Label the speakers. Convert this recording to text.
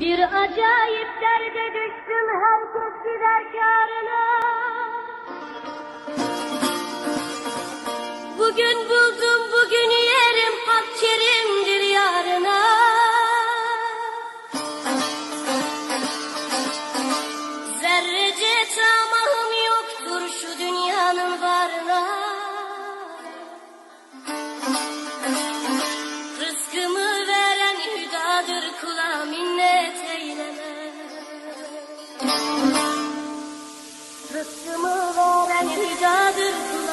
Speaker 1: Bir acayip derde düştüm herkes gider kârına Bugün buldum Rıhtımı veren ricadır